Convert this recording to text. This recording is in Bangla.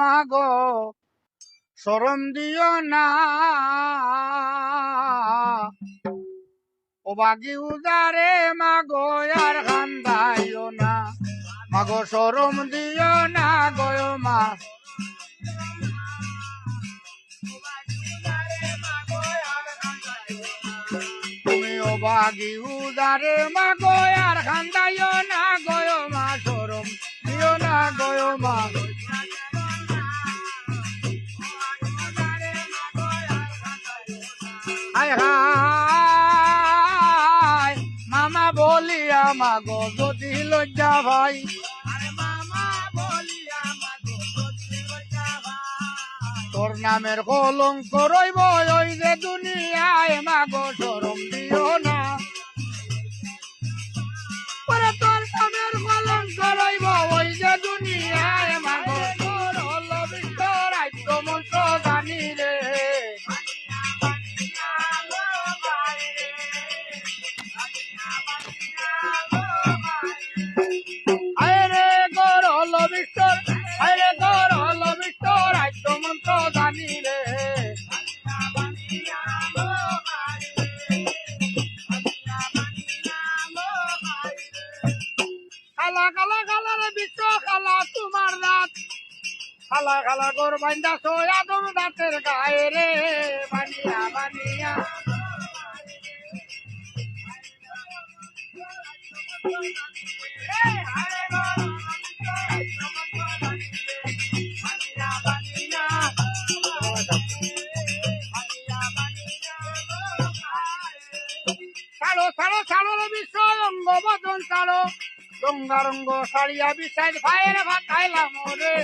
মাগো সরম দিও না। ও বাগি উদারে মাগো, আর খান্দাইও না। মাগো সরম দিও না গয় মা। তুমি ও বাগি উদারে মাগো, আর খান্দাইও না গয় হায়। মামা বলিয়া মাগো যদি লজ্জা ভাই। তোর নামের কলঙ্ক রইব ওই যে দুনিয়ায় মাগো সরম খালা খালা রে বিশ্ব খালা তোমার রাত খালা খালা গোর বান্দা সোয়া দম দাঁতের গায়ে রে, বানিয়া বানিয়া। ছাড়ো ছাড়ো ছাড়ো রে বিশ্ব অঙ্গ বদন ছাড়ো। রঙ্গারঙ্গ সারিয়া বিচার ভাইয়ের ভাত খাইলাম রে